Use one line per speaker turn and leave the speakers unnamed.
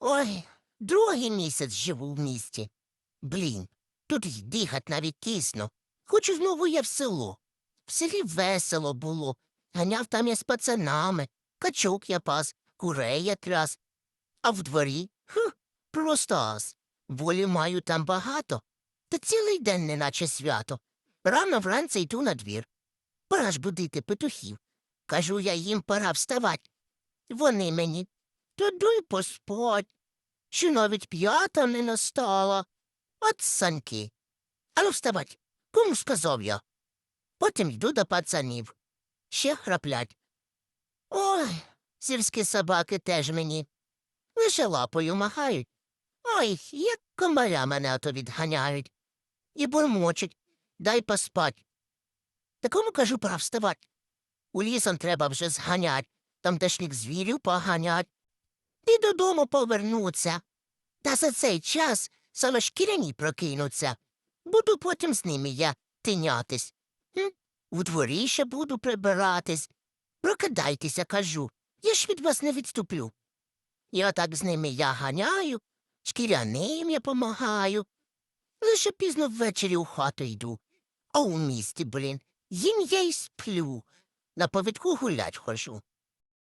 Ой, другий місяць живу в місті. Блін, тут й дихать навіть тісно. Хочу знову я в село. В селі весело було. Ганяв там я з пацанами, качок я пас, курей я тряс. А в дворі? Хм, просто ас. Волі маю там багато. Та цілий день неначе свято. Рано вранці йду на двір. Пора ж будити петухів. Кажу я їм пора вставать. Вони мені. Та дуй поспать. Що навіть п'ята не настала. От саньки. Ану вставать. Кому сказав я? Потім йду до пацанів. Ще храплять. Ой, сільські собаки теж мені. Лише лапою махають. Ой, як комаря мене ото відганяють. І бурмочуть. Дай поспать. Такому кажу пора вставать. У лісом треба вже зганять, тамтешніх звірів поганять. І додому повернуться. Та за цей час саме шкіряні прокинуться. Буду потім з ними я тинятись. Хм? У дворі ще буду прибиратись. Прокидайтеся, кажу. Я ж від вас не відступлю. І отак з ними я ганяю, шкіряним я помагаю. Лише пізно ввечері у хату йду. А у місті, блін, їм я й сплю. На повідку гулять хожу.